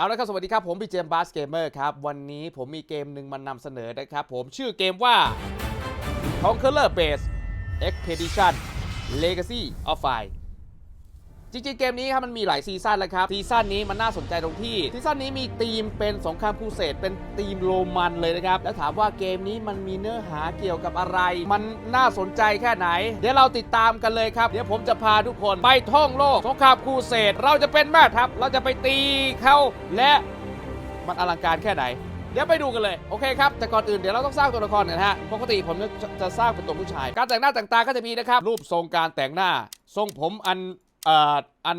เอาละครับ สวัสดีครับ ผมพี่เจมบาสเกมเมอร์ครับ วันนี้ผมมีเกมหนึ่งมานำเสนอนะครับ ผมชื่อเกมว่า Conqueror Base Expedition Legacy of Fire จริงๆเกมนี้ครับมันมีหลายซีซั่นแล้วครับ ซีซั่นนี้มันน่าสนใจตรงที่ ซีซั่นนี้มีธีมเป็นสงครามครูเสดเป็นธีมโรมันเลยนะครับ แล้วถามว่าเกมนี้มันมีเนื้อหาเกี่ยวกับอะไร มันน่าสนใจแค่ไหน เดี๋ยวเราติดตามกันเลยครับ เดี๋ยวผมจะพาทุกคนไปท่องโลกสงครามครูเสดเราจะเป็นแม่ทัพเราจะไปตีเขาและมันอลังการแค่ไหนเดี๋ยวไปดูกันเลย โอเคครับ แต่ก่อนอื่นเดี๋ยวเราต้องสร้างตัวละครก่อนนะฮะ ปกติผมจะจะสร้างเป็นตัวผู้ชาย การแต่งหน้าต่างๆก็จะมีนะครับ รูปทรงการแต่งหน้า ทรงผมอัน เอ่ออัน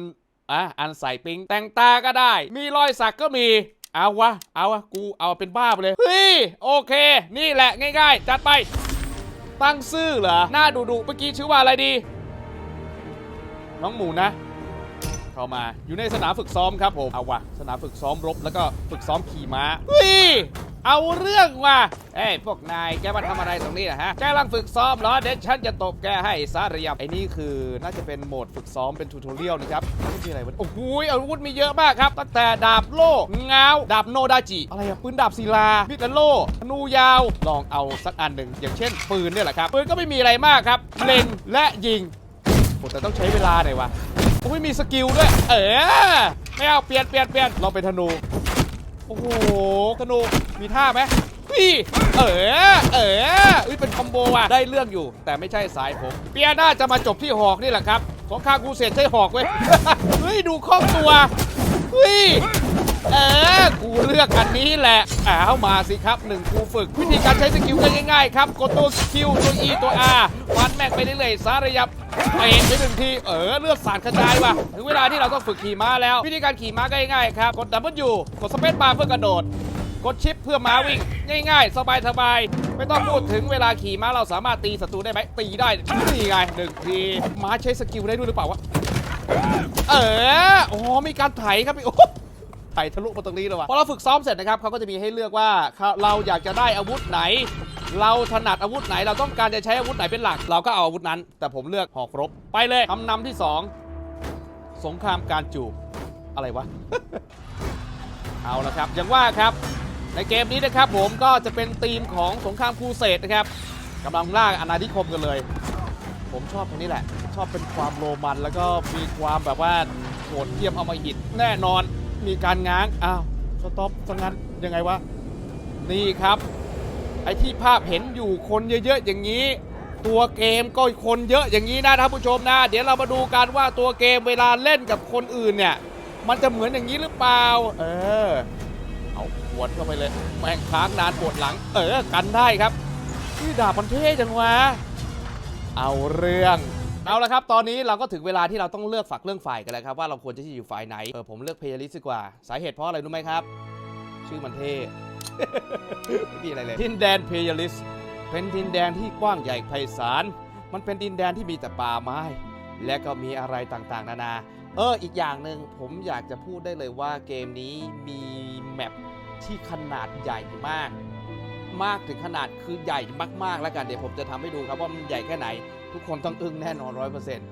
อะอันใส่ปิงแต่งตาก็ได้ มีรอยสักก็มี เอาวะ เอาวะ กูเอาเป็นบ้าไปเลย เฮ้ย โอเค นี่แหละง่ายๆ จัดไป ตั้งซื่อเหรอ หน้าดุดุเมื่อกี้ชื่อว่าอะไรดี น้องหมูนะ เข้ามา อยู่ในสนามฝึกซ้อมครับผม เอาวะ สนามฝึกซ้อมรบ แล้วก็ฝึกซ้อมขี่ม้า เฮ้ย เอาเรื่องว่ะเอ้ยพวกนายแกมาทำอะไรตรงนี้นะฮะ แกกำลังฝึกซ้อมเหรอ เดี๋ยวฉันจะตบแกให้สาระยับไอ้นี่คือน่าจะเป็นโหมดฝึกซ้อมเป็นทูทอเรียลนะครับนี่คือะไรวะโอ้โหอาวุธมีเยอะมากครับ ตั้งแต่ดาบโล่งาวดาบโนดาจิ อะไรอะปืนดาบศิลามิดและโล่ธนูยาว ลองเอาสักอันหนึ่งอย่างเช่น ปืนเนี่ยแหละครับ ปืนก็ไม่มีอะไรมากครับ เล็งและยิงโอ้แต่ต้องใช้เวลาหน่อยวะโอ้ยมีสกิลด้วย เออไม่เอาเปลี่ยนเปลี่ยนเปลี่ยนเราเป็นธนู โอ้โหธนูมีท่าไหมพี่เออเอออุ้ยเป็นคอมโบว่ะได้เรื่องอยู่ แต่ไม่ใช่สายผม เปียน่าจะมาจบที่หอกนี่แหละครับสงครามกูเสร็จใช้หอกเว้ยเฮ้ยดูคล่องตัวเฮ้ยเออกูเลือกอันนี้แหละอ้าวมาสิครับหนึ่งกูฝึก วิธีการใช้สกิลก็ง่ายๆครับกดตัวคิวตัว E ตัว R ฟันแม่งไปเรื่อยๆสารยับ เตะไปหนึ่งทีเออเลือดสาดกระจายว่ะถึงเวลาที่เราต้องฝึกขี่ม้าแล้ว วิธีการขี่ม้าก็ง่ายๆครับ กดดับเบิลยูกดสเปซบาร์เพื่อกระโดด กดชิปเพื่อม้าวิ่ง ง่ายๆ สบายๆ ไม่ต้องพูดถึงเวลาขี่ม้าเราสามารถตีศัตรูได้ไหมตีได้นี่ไงหนึ่งทีม้าใช้สกิลได้ด้วยหรือเปล่าวะเอออ๋อมีการไถครับพี่โอ้ไถทะลุมาตรงนี้เลยว่ะพอเราฝึกซ้อมเสร็จนะครับเขาก็จะมีให้เลือกว่าเราอยากจะได้อาวุธไหน เราถนัดอาวุธไหนเราต้องการจะใช้อาวุธไหนเป็นหลัก เราก็เอาอาวุธนั้น แต่ผมเลือกหอกรบ ไปเลยคำนำที่สองสงครามการจูบอะไรวะ เอาละครับอย่างว่าครับ ในเกมนี้นะครับผมก็จะเป็นธีมของสงครามครูเสดนะครับกำลังล่าอาณานิคมกันเลย ผมชอบตรงนี้แหละ ชอบเป็นความโรมัน แล้วก็มีความแบบว่าโหดเทียมเอามาหิดแน่นอนมีการง้างอ้าวสต็อปซะงั้นยังไงวะนี่ครับ ไอ้ที่ภาพเห็นอยู่คนเยอะๆอย่างนี้ ตัวเกมก็คนเยอะอย่างนี้นะท่านผู้ชมนะ เดี๋ยวเรามาดูกันว่าตัวเกมเวลาเล่นกับคนอื่นเนี่ย มันจะเหมือนอย่างนี้หรือเปล่า เออ เอาปวดเข้าไปเลยแม่งค้างนานปวดหลัง เออกันได้ครับนี่ดาบมันเท่จังวะเอาเรื่องเอาละครับตอนนี้เราก็ถึงเวลาที่เราต้องเลือกฝักเรื่องฝ่ายกันแล้วครับว่าเราควรจะอยู่ฝ่ายไหนเออผมเลือกเพลย์ลิสดีกว่าสาเหตุเพราะอะไรรู้ไหมครับ ชื่อมันเท่ ไม่มีอะไรเลยดินแดนเพยลิส เป็นดินแดนที่กว้างใหญ่ไพศาล มันเป็นดินแดนที่มีแต่ป่าไม้ และก็มีอะไรต่างๆ นานา เอออีกอย่างหนึ่งผมอยากจะพูดได้เลยว่าเกมนี้มีแมปที่ขนาดใหญ่มาก มากถึงขนาดคือใหญ่มากๆแล้วกันเดี๋ยวผมจะทำให้ดูครับว่ามันใหญ่แค่ไหน ทุกคนต้องอึ้งแน่นอนร้อยเปอร์เซ็นต์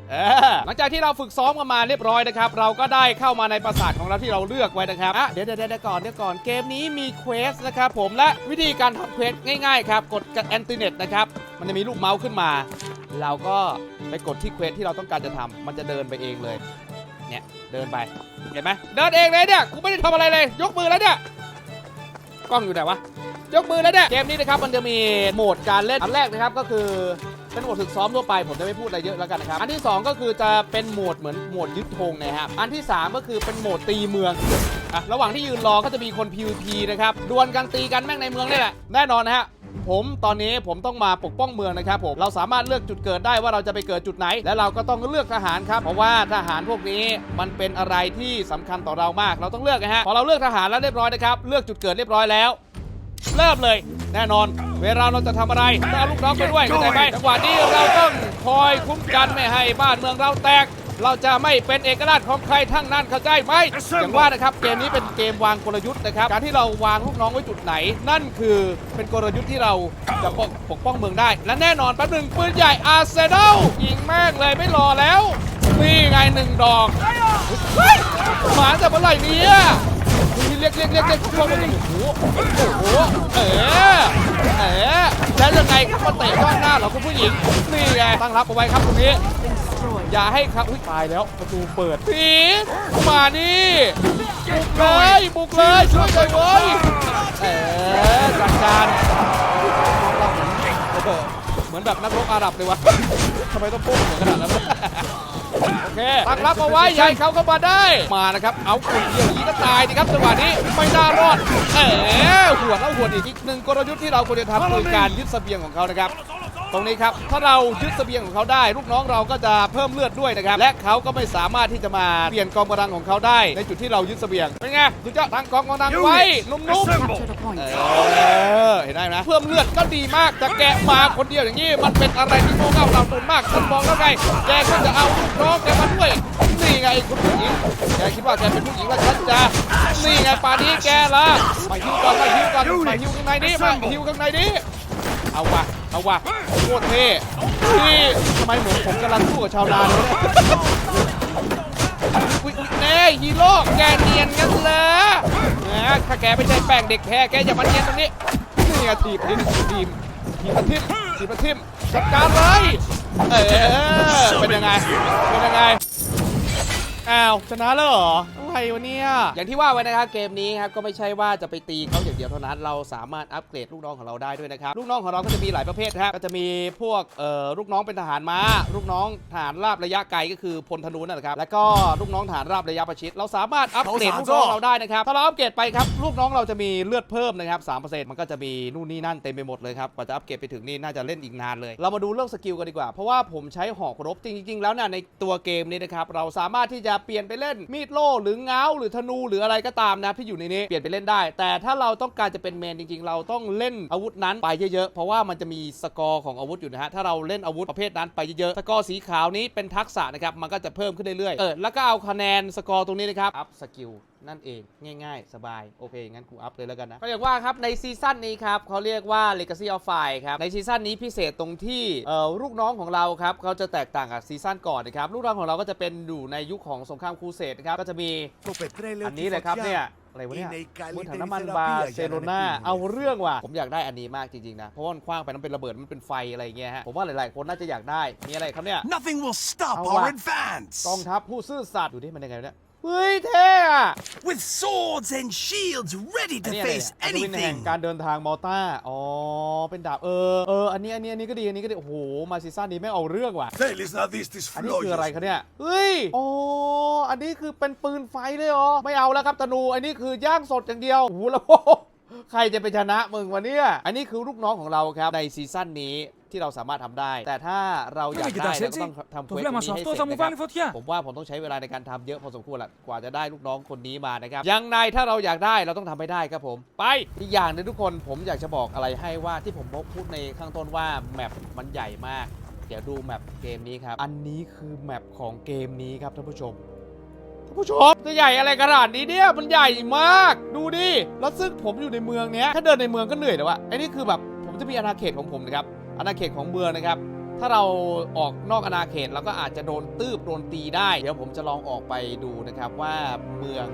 หลังจากที่เราฝึกซ้อมกันมาเรียบร้อยนะครับ เราก็ได้เข้ามาในปราสาทของเราที่เราเลือกไว้นะครับอะเดี๋ยวเดี๋ยวเดี๋ยวก่อนเดี๋ยวก่อนเกมนี้มีเควสนะครับผมและวิธีการทำเควสง่ายๆครับกดกับแอนติเน็ตนะครับมันจะมีลูกเมาส์ขึ้นมา เราก็ไปกดที่เควสที่เราต้องการจะทำมันจะเดินไปเองเลยเนี่ยเดินไปเห็นไหมเดินเองเลยเนี่ยกูไม่ได้ทำอะไรเลย ยกมือแล้วเนี่ยกล้องอยู่ไหนวะยกมือแล้วเนี่ยเกมนี้นะครับมันจะมีโหมดการเล่นอันแรกนะครับก็คือ เป็นโหมดฝึกซ้อมทั่วไปผมจะไม่พูดอะไรเยอะแล้วกันนะครับ อันที่ 2 ก็คือจะเป็นโหมดเหมือนโหมดยึดธงนะครับ อันที่ 3 ก็คือเป็นโหมดตีเมืองอะระหว่างที่ยืนรอก็จะมีคน PVP นะครับดวลกันตีกันแม่งในเมืองนี่แหละแน่นอนนะฮะผมตอนนี้ผมต้องมาปกป้องเมืองนะครับผมเราสามารถเลือกจุดเกิดได้ว่าเราจะไปเกิดจุดไหน และเราก็ต้องเลือกทหารครับเพราะว่าทหารพวกนี้มันเป็นอะไรที่สำคัญต่อเรามาก เราต้องเลือกนะฮะพอเราเลือกทหารแล้วเรียบร้อยนะครับเลือกจุดเกิดเรียบร้อยแล้ว เริ่มเลย แน่นอน เวลาเราจะทำอะไรต้องเอาลูกน้องไปด้วยเข้าใจไหมจังหวะนี้เราต้องคอยคุ้มกันไม่ให้บ้านเมืองเราแตก เราจะไม่เป็นเอกราชของใครทั้งนั้นเข้าใจไหมอย่างว่านะครับเกมนี้เป็นเกมวางกลยุทธ์นะครับ การที่เราวางลูกน้องไว้จุดไหน นั่นคือเป็นกลยุทธ์ที่เราจะปกปกป้องเมืองได้ และแน่นอนแป๊บหนึ่งปืนใหญ่อาร์เซนอลยิงแม่งเลยไม่รอแล้วนี่ไงหนึ่งดอกเฮ้ยมาตั้งแต่เมื่อไหร่เนี่ย ที่เรียกเด็กพวกมันโอ้โหโอ้โหเออเออแล้วยังไงครับมาเตะก้อนหน้าเหรอคุณผู้หญิงนี่ไงตั้งรับเอาไว้ครับตรงนี้ อย่าให้ครับอุ้ยตายแล้วประตูเปิดพีทมานี่บุกเลยบุกเลยช่วยเลยเว้ยเออจัดการเออเหมือนแบบนักรบอาหรับเลยวะทำไมต้องโป้งเหมือนขนาดนั้น โอเคตั้งรับเอาไว้ใหญ่เขาเข้ามาได้ มานะครับ เอาคนเดียวย่างนี้ก็ตายดีครับจังหวะนี้ไม่น่ารอดเออหัวแล้วหัวอีกอีกหนึ่งกลยุทธ์ที่เราควรจะทำคือการยึดเสบียงของเขานะครับ ตรงนี้ครับ ถ้าเรายึดเสบียงของเขาได้ ลูกน้องเราก็จะเพิ่มเลือดด้วยนะครับ และเขาก็ไม่สามารถที่จะมาเปลี่ยนกองกำลังของเขาได้ ในจุดที่เรายึดเสบียง เป็นไงสุดยอดตั้งกองกำลังไว้ นุ่ม Assemble. ๆเออเห็นได้ไหมเพิ่มเลือดก็ดีมากจะแกะมาคนเดียวอย่างนี้มันเป็นอะไรที่โง่เง่าเราตุนมากฉันบอกแล้วไงแกก็จะเอาลูกน้องแกมาด้วยนี่ไงคุณผู้หญิงแกคิดว่าแกเป็นผู้หญิงแล้วฉันจะนี่ไงป่านนี้แกละมาฮิวก่อนมาฮิวก่อนมาฮิวข้างในนี้มาฮิวข้างในนี้ เอาวะเอาวะโคตรเท่นี่ทำไมเหมือนผมกำลังสู้กับชาวนาเลยเนี่ยอุ๊ยอุ๊ยเน่ฮีโร่แกเนียนกันเลยนะถ้าแกไม่ใช่แป้งเด็กแท้แกอย่ามาเนียนตรงนี้นี่ไงทีมนี่ทีมทีมประทิมทีมประทิมจัดการเลยเออเป็นยังไงเป็นยังไง อ้าวชนะแล้วเหรออะไรวะเนี่ยอย่างที่ว่าไว้นะครับเกมนี้ครับก็ไม่ใช่ว่าจะไปตีเขาอย่างเดียวเท่านั้นเราสามารถอัปเกรดลูกน้องของเราได้ด้วยนะครับลูกน้องของเราก็จะมีหลายประเภทครับก็จะมีพวกเอ่อลูกน้องเป็นทหารม้าลูกน้องทหารราบระยะไกลก็คือพลธนูนั่นแหละครับแล้วก็ลูกน้องทหารราบระยะประชิดเราสามารถอัปเกรดลูกน้องเราได้นะครับถ้าเราอัปเกรดไปครับลูกน้องเราจะมีเลือดเพิ่มนะครับ3%มันก็จะมีนู่นนี่นั่นเต็มไปหมดเลยครับกว่าจะอัปเกรดไปถึงนี่น่าจะเล่นอีกนานเลยเรามาดูเรื่องสกิลกันดีกว่าเพราะว่าผมใช้หอกรบจริงๆ แล้วนะในตัวเกมนี้นะครับเราสามารถที่จะเปลี่ยนไปเล่นมีดโล่หรือเงาหรือธนูหรืออะไรก็ตามนะที่อยู่ในนี้เปลี่ยนไปเล่นได้ แต่ถ้าเราต้องการจะเป็นเมนจริงๆ เราต้องเล่นอาวุธนั้นไปเยอะๆ เพราะว่ามันจะมีสกอร์ของอาวุธอยู่นะฮะ ถ้าเราเล่นอาวุธประเภทนั้นไปเยอะๆ สกอร์สีขาวนี้เป็นทักษะนะครับ มันก็จะเพิ่มขึ้นเรื่อยๆ เออ แล้วก็เอาคะแนนสกอร์ตรงนี้นะครับ อัพสกิลนั่นเองง่ายๆ สบาย โอเค งั้นกูอัพเลยแล้วกันนะ ก็อย่างว่าครับ ในซีซั่นนี้ครับเขาเรียกว่า Legacy of Fire ครับ ในซีซั่นนี้พิเศษตรงที่เอ่อลูกน้องของเราครับเขาจะแตกต่างกับซีซั่นก่อนนะครับ ลูกน้องของเราก็จะเป็นอยู่ในยุคของสงครามครูเสดนะครับ ก็จะมีอันนี้เลยครับเนี่ยอะไรวะเนี่ยมือถังน้ำมันบาร์เซโลนาเอาเรื่องว่ะ ผมอยากได้อันนี้มากจริงๆนะ เพราะว่ามันคว้างไปนั้นเป็นระเบิด มันเป็นไฟอะไรอย่างเงี้ยฮะ ผมว่าหลายๆ คนน่าจะอยากได้ มีอะไรครับเนี่ย Nothing will stop Oh, our wow. advance. กองทัพผู้ซื่อสัตย์ดูดิมันยังไงวะเนี่ย เฮ้ยเท่อะ With swords and shields ready อัน to นี้อะไร face เนี่ยอัศวินแห่ง anything. การเดินทางมอต้า อ๋อ เป็นดาบ เออ เออ อันนี้ อันนี้ อันนี้ก็ดี อันนี้ก็ดี โอ้โห มาซีซั่นนี้ไม่งเอาเรื่องว่ะ Tell is not this this อันนี้คืออะไรคะเนี่ย เฮ้ย อ๋อ อันนี้คือเป็นปืนไฟเลยเหรอ ไม่เอาแล้วครับตะนู อันนี้คือย่างสดอย่างเดียว โอ้โหแล้ว ใครจะไปชนะมึงวะเนี่ย อันนี้คือลูกน้องของเราครับ ในซีซั่นนี้ ที่เราสามารถทำได้ แต่ถ้าเราอยากได้เราก็ต้องทำเควสตรงนี้ให้เสร็จนะครับผมว่าผมต้องใช้เวลาในการทำเยอะพอสมควรแหละกว่าจะได้ลูกน้องคนนี้มานะครับยังไงถ้าเราอยากได้เราต้องทำให้ได้ครับผม ไปอีกอย่างหนึงทุกคนผมอยากจะบอกอะไรให้ว่าที่ผมพูดในข้างต้นว่าแมปมันใหญ่มาก เดี๋ยวดูแมปเกมนี้ครับ อันนี้คือแมปของเกมนี้ครับท่านผู้ชม ท่านผู้ชมจะใหญ่อะไรขนาดนี้เนี่ย มันใหญ่มาก ดูดิ แล้วซึ่งผมอยู่ในเมืองเนี้ย ถ้าเดินในเมืองก็เหนื่อยแล้วอะไอ้นี่คือแบบ ผมจะมีอาณาเขตของผมนะครับ อาณาเขตของเมืองนะครับ ถ้าเราออกนอกอาณาเขตเราก็อาจจะโดนตืบโดนตีได้ เดี๋ยวผมจะลองออกไปดูนะครับว่าเมือง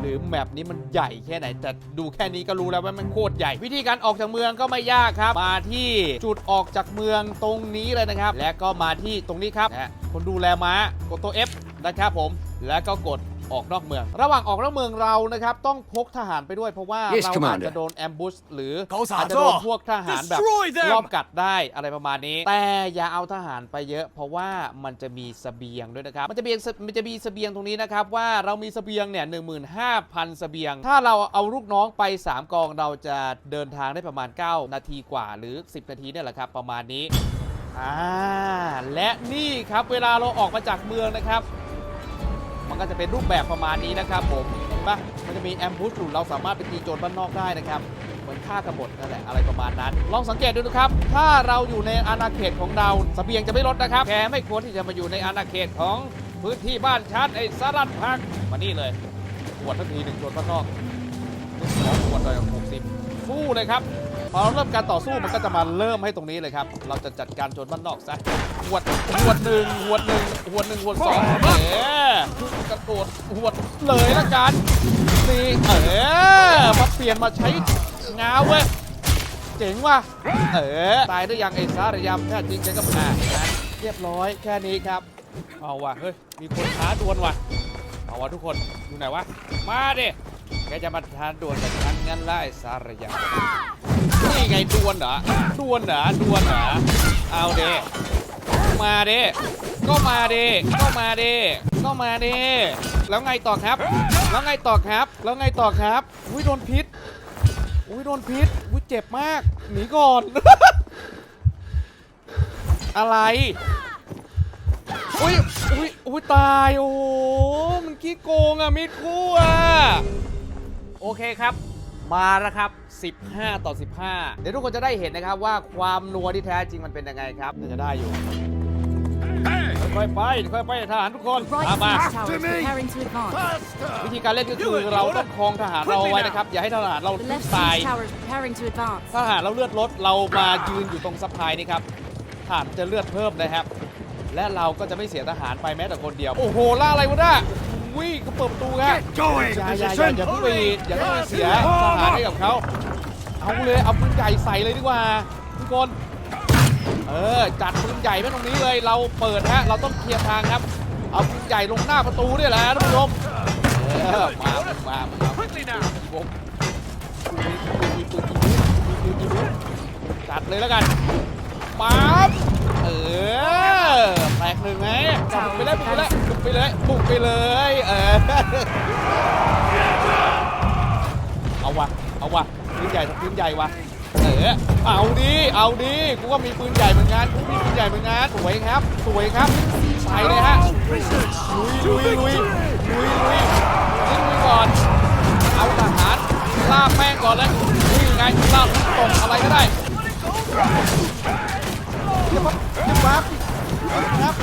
หรือแมปนี้มันใหญ่แค่ไหนแต่ดูแค่นี้ก็รู้แล้วว่ามันโคตรใหญ่ วิธีการออกจากเมืองก็ไม่ยากครับ มาที่จุดออกจากเมืองตรงนี้เลยนะครับ และก็มาที่ตรงนี้ครับนะคนดูแลม้ากดตัว F นะครับผมแล้วก็กด ออกนอกเมือง ระหว่างออกนอกเมืองเรานะครับต้องพกทหารไปด้วยเพราะว่า Yes, เราอาจ Commander. จะโดนแอมบูชหรือเขาสาอาจจะโจ้โดนพวกทหารแบบ Destroy them รอบกัดได้อะไรประมาณนี้ แต่อย่าเอาทหารไปเยอะ เพราะว่ามันจะมีเสบียงด้วยนะครับมันจะมีมันจะมีเสบียงตรงนี้นะครับว่าเรามีเสบียงเนี่ย15,000เสบียง ถ้าเราเอาลูกน้องไป 3 กองเราจะเดินทางได้ประมาณ 9 นาทีกว่าหรือ 10 นาทีเนี่ยแหละครับประมาณนี้ อ่าและนี่ครับเวลาเราออกมาจากเมืองนะครับ มันก็จะเป็นรูปแบบประมาณนี้นะครับผมเห็นปะมันจะมีแอมบูชอยู่เราสามารถไปตีโจรบ้านนอกได้นะครับ เหมือนฆ่ากบฏนั่นแหละอะไรประมาณนั้น ลองสังเกตดูนะครับ ถ้าเราอยู่ในอาณาเขตของเราสเสบียงจะไม่ลดนะครับ แกไม่ควรที่จะมาอยู่ในอาณาเขตของพื้นที่บ้านชัดไอ้สารันพักมานี่เลยขวดทันทีหนึ่งโจรบ้านนอกสองขวดเลยหกสิบสู้เลยครับ พอเราเริ่มการต่อสู้มันก็จะมาเริ่มให้ตรงนี้เลยครับ เราจะจัดการโจรบ้านนอกซะหวดหวดหนึ่งหวดหนึ่งหวดหนึ่งหวดสองเอ๋กระโดดหวดเลยละกันนี่เออมาปลี่ยนมาใช้งาเว้ยเจ๋งว่ะเออตายได้ยังไอ้สารยำแค่จริงแกก็อ่าเรียบร้อยแค่นี้ครับเอาว่ะเฮ้ยมีคนท้าดวลว่ะเอาว่ะทุกคนอยู่ไหนวะมาดิ แกจะมาท้าดวลกับฉันงั้นไล่สารยำนี่ไงดวลเหรอดวลเหรอดวลเหรอเอาเดมาเดก็มาเดก็มาเดก็มาเดแล้วไงต่อครับ แล้วไงต่อครับ แล้วไงต่อครับอุ้ยโดนพิษอุ้ยโดนพิษอุ้ยเจ็บมาก หนีก่อน อะไรอุ้ยอุ้ยอุ้ยตาย โอ้โห มันขี้โกงอะมิดคู่อะ โอเคครับ มาแล้วครับ 15 ต่อ 15 เดี๋ยวทุกคนจะได้เห็นนะครับว่าความนัวที่แท้จริงมันเป็นยังไงครับน่าจะได้อยู่ค่อยๆไปค่อยๆไปทหารทุกคน Right ตามมา siege towers preparing to advance. วิธีการเล่นก็คือเราต้องครองทหารเราเอาไว้นะครับ อย่าให้ทหารเรา The left ตาย siege tower is preparing to advance. ถ้าทหารเราเลือดลดเรามายืนอยู่ตรงซัพพลายนี่ครับทหารจะเลือดเพิ่มนะครับ และเราก็จะไม่เสียทหารไปแม้แต่คนเดียว โอ้โหล่าอะไรวะน่ะ วิ่งเขาเปิดประตูครับ Get going! อย่าอย่าอย่าอย่าเพิ่งไปอย่าเพิ่งไปเสียทหารให้กับเขาเอาเลยเอาปืนใหญ่ใส่เลยดีกว่าทุกคนเออจัดปืนใหญ่ไว้ตรงนี้เลยเราเปิดฮะเราต้องเคลียร์ทางครับ เอาปืนใหญ่ลงหน้าประตูนี่แหละท่านผู้ชมเออมามามา Quickly now! ผมปืนปืนปืนปืนปืนปืนจัดเลยแล้วกันปั๊บเออแตกหนึ่งไหมจับไปเลยบุกไปเลยบุก ไปเลยบุกไปเลยเออเอาวะเอาวะปืนใหญ่ปืนใหญ่วะเออเอาดิเอาดิกูก็มีปืนใหญ่เหมือนกันกูมีปืนใหญ่เหมือนกันสวยครับสวยครับใสเลยฮะลุยลุยลุยลุยลุยลุยก่อนเอาทหารลากแม่งก่อนเลยนี่ไงลากตกอะไรก็ได้ยึดปั๊บยึดปั๊บยึดปั๊บ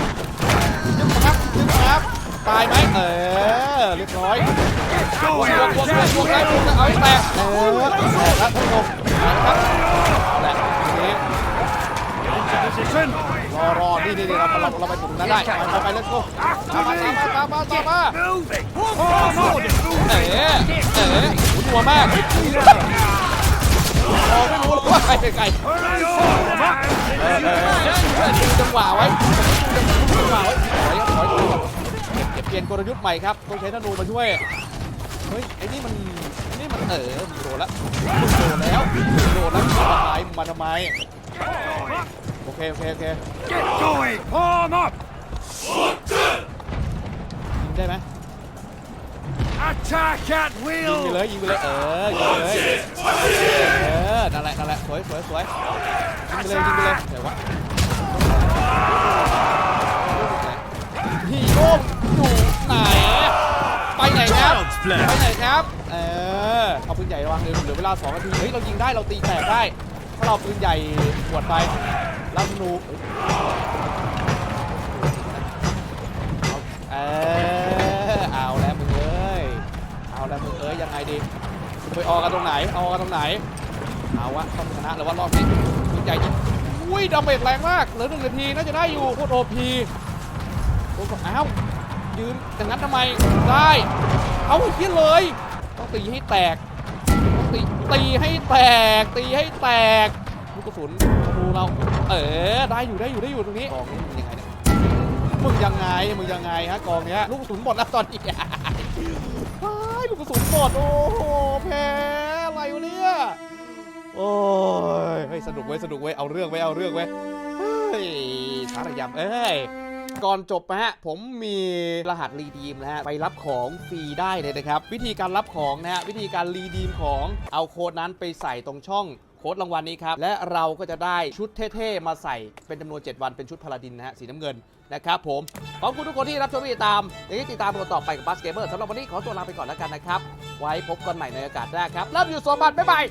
ยึดปั๊บ ยึดปั๊บตายไหมเออเรียบร้อยบวกบวกบวกบวกบวกแล้วบวกแล้วเอาให้แตกเออแตกแล้วท่านผู้ชมเอาละครับเอาละทีนี้รอรอนี่นี่เราเราเราไปถึงนั้นได้ไปไปไป let's go ตามมาตามมาตามมาตามมาเอ๋เอ๋หัวมากพ อไม่รู้เลยว่าใครเป็นใคร Hurry on! เออเออเออดูจังหวะไว้ดูจังหวะไว้ถอยถอยถอยก่อนเก็บเปลี่ยนกลยุทธ์ใหม่ครับต้องใช้ธนูมาช่วย เฮ้ยไอ้นี่มันไอ้นี่มันเออมันโดนแล้วมันโดนแล้วมันโดนแล้วมาทำไมมาทำไมโอเคโอเคโอเค Get going! Form up! ยิงได้ไหม Attack at ยิงไป will! เลยยิงไปเลยเออยิงไปเลยเออนั่นแหละนั่นแหละสวยสวยสวยยิงไปเลยยิงไปเลยเดี๋ยววะพี่โยมอยู่ไหนไปไหนครับไปไหนครับเออเอาปืนใหญ่ระวังเลยเหลือเวลา2นาทีเฮ้ยเรายิงได้เราตีแตกได้ถ้าเราปืนใหญ่หวดไปรับธนูเออ แล้วมึงเอ้ยยังไงดีไปออกกันตรงไหนออกกันตรงไหนเอาวะต้องชนะหรือว่ารอบนี้มึงใหญ่จริงอุ้ยดาเมจแรงมากเหลือหนึ่งนาทีน่าจะได้อยู่โคตรโอพีโอ้โหอ้าวยืนอย่างนั้นทำไมได้เอาไอ้เหี้ยเลย ต้องตีให้แตกต้องตีตีให้แตก ตีให้แตกลูกกระสุนดูเรา เออได้อยู่ได้อยู่ได้อยู่ตรงนี้กองนี้มึงยังไงเนี่ยมึงยังไงมึงยังไงฮะกองเนี้ยลูกกระสุนหมดแล้วตอนนี้ ว้ายลูกกระสุน หมด โอ้โหแพ้อะไรวะเนี่ย โอ้ยเฮ้ยสนุกเว้ยสนุกเว้ยเอาเรื่องไว้ยเอาเรื่องไว้ยเฮ้ยสารยำเอ้ยก่อนจบนะฮะ ผมมีรหัสรีดีมนะฮะ ไปรับของฟรีได้เลยนะครับ วิธีการรับของนะฮะ วิธีการรีดีมของเอาโค้ดนั้นไปใส่ตรงช่องโค้ดรางวัลนี้ครับ และเราก็จะได้ชุดเท่ๆ มาใส่เป็นจำนวน 7 วันเป็นชุดพาราดินนะฮะ สีน้ำเงิน นะครับผมขอบคุณทุกคนที่รับชมติดตามอย่างที่ติดตามกันต่อไปกับบัสเกมเมอร์สำหรับวันนี้ขอตัวลาไปก่อนแล้วกันนะครับ ไว้พบกันใหม่ในโอกาสหน้าครับเริ่มอยู่โซบันบ๊ายบาย